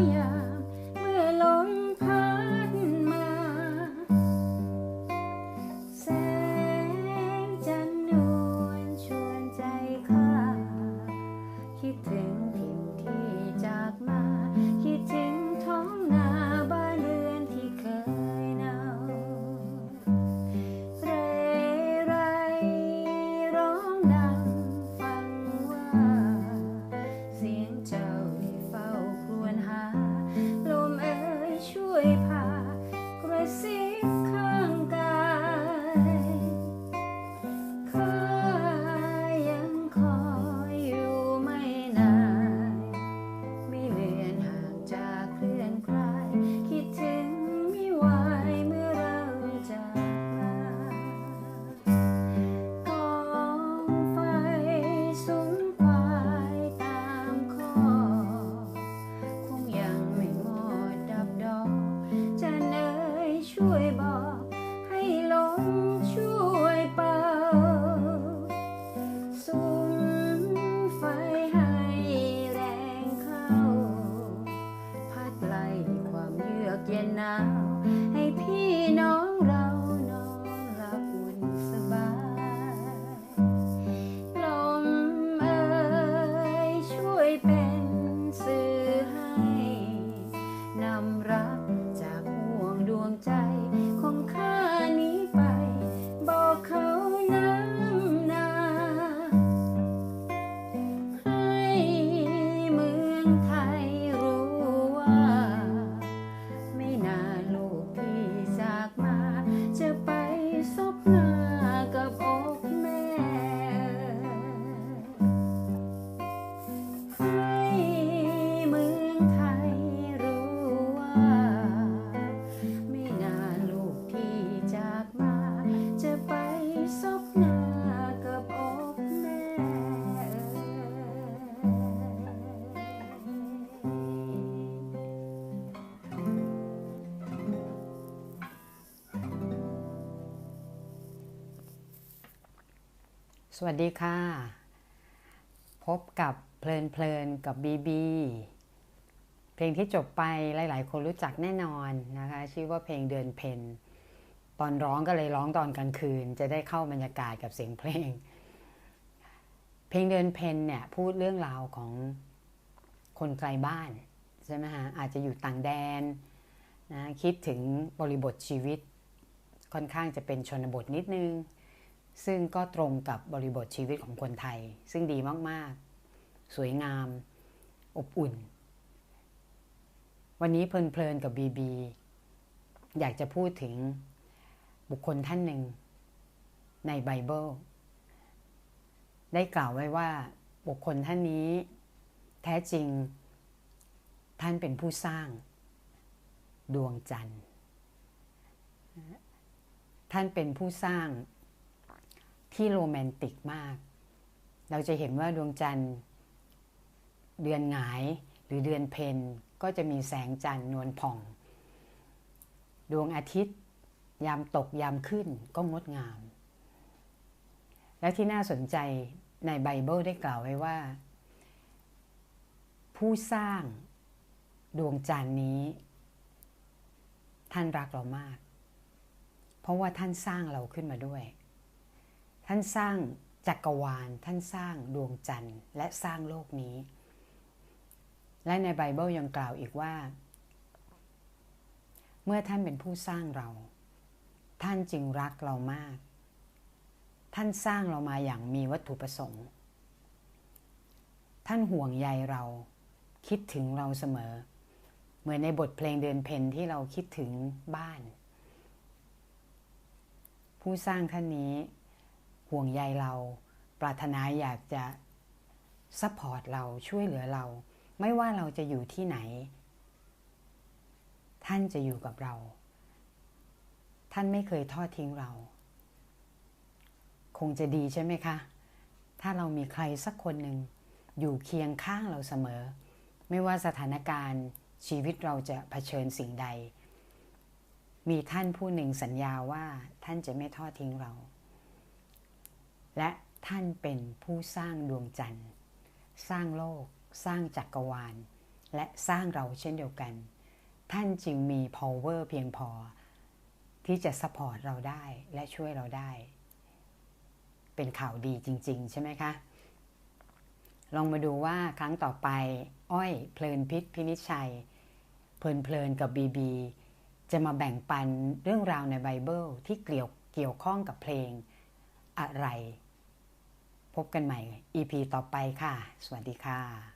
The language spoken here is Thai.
yeah. สวัสดีค่ะ พบกับเพลินเพลินกับบีบีเพลงที่จบไปหลาย ๆ คนรู้จักแน่นอนนะคะ ชื่อว่าเพลงเดือนเพนตอนร้องก็เลยร้องตอนกลางคืน จะได้เข้าบรรยากาศกับเสียงเพลง เพลงเดือนเพนเนี่ยพูดเรื่องราวของคนไกลบ้านใช่ไหมฮะอาจจะอยู่ต่างแดนนะคิดถึงบริบทชีวิตค่อนข้างจะเป็นชนบทนิดนึง ซึ่งก็ตรงกับบริบทชีวิตของคนไทย ซึ่งดีมาก ๆ สวยงาม อบอุ่น วันนี้เพลิน ๆ กับบีบีอยากจะพูดถึงบุคคลท่านหนึ่ง ในไบเบิลได้กล่าวไว้ว่าบุคคลท่านนี้แท้จริง ท่านเป็นผู้สร้าง ดวงจันทร์ ท่านเป็นผู้สร้าง ที่โรแมนติกมาก เราจะเห็นว่าดวงจันทร์ เดือนหงายหรือเดือนเพนก็จะมีแสงจันทร์นวลผ่อง ดวงอาทิตย์ ยามตกยามขึ้นก็งดงาม และที่น่าสนใจในไบเบิลได้กล่าวไว้ว่า ผู้สร้างดวงจันทร์นี้ ท่านรักเรามาก เพราะว่าท่านสร้างเราขึ้นมาด้วย ท่านสร้างจักรวาล ท่านสร้างดวงจันทร์ และสร้างโลกนี้ และในไบเบิลยังกล่าวอีกว่า เมื่อท่านเป็นผู้สร้างเรา ท่านจึงรักเรามาก ท่านสร้างเรามาอย่างมีวัตถุประสงค์ ท่านห่วงใยเรา คิดถึงเราเสมอ เหมือนในบทเพลงเดือนเพนที่เราคิดถึงบ้าน ผู้สร้างท่านนี้ ห่วงใยเรา ปรารถนาอยากจะซัพพอร์ตเราช่วยเหลือเรา ไม่ว่าเราจะอยู่ที่ไหน ท่านจะอยู่กับเรา ท่านไม่เคยทอดทิ้งเรา คงจะดีใช่ไหมคะ ถ้าเรามีใครสักคนหนึ่งอยู่เคียงข้างเราเสมอ ไม่ว่าสถานการณ์ชีวิตเราจะะเผชิญสิ่งใด มีท่านผู้หนึ่งสัญญาว่าท่านจะไม่ทอดทิ้งเรา และท่านเป็นผู้สร้างดวงจันทร์ สร้างโลก สร้างจักรวาล และสร้างเราเช่นเดียวกัน ท่านจึงมี power เพียงพอ ที่จะ support เราได้และช่วยเราได้ เป็นข่าวดีจริง ๆ ใช่ไหมคะ ลองมาดูว่าครั้งต่อไป อ้อยเพลินพิษพินิชัย เพลินเพลินกับบีบีจะมาแบ่งปันเรื่องราวในไบเบิลที่เกี่ยวเกี่ยวข้องกับเพลงอะไร พบกันใหม่ EP ต่อไปค่ะ สวัสดีค่ะ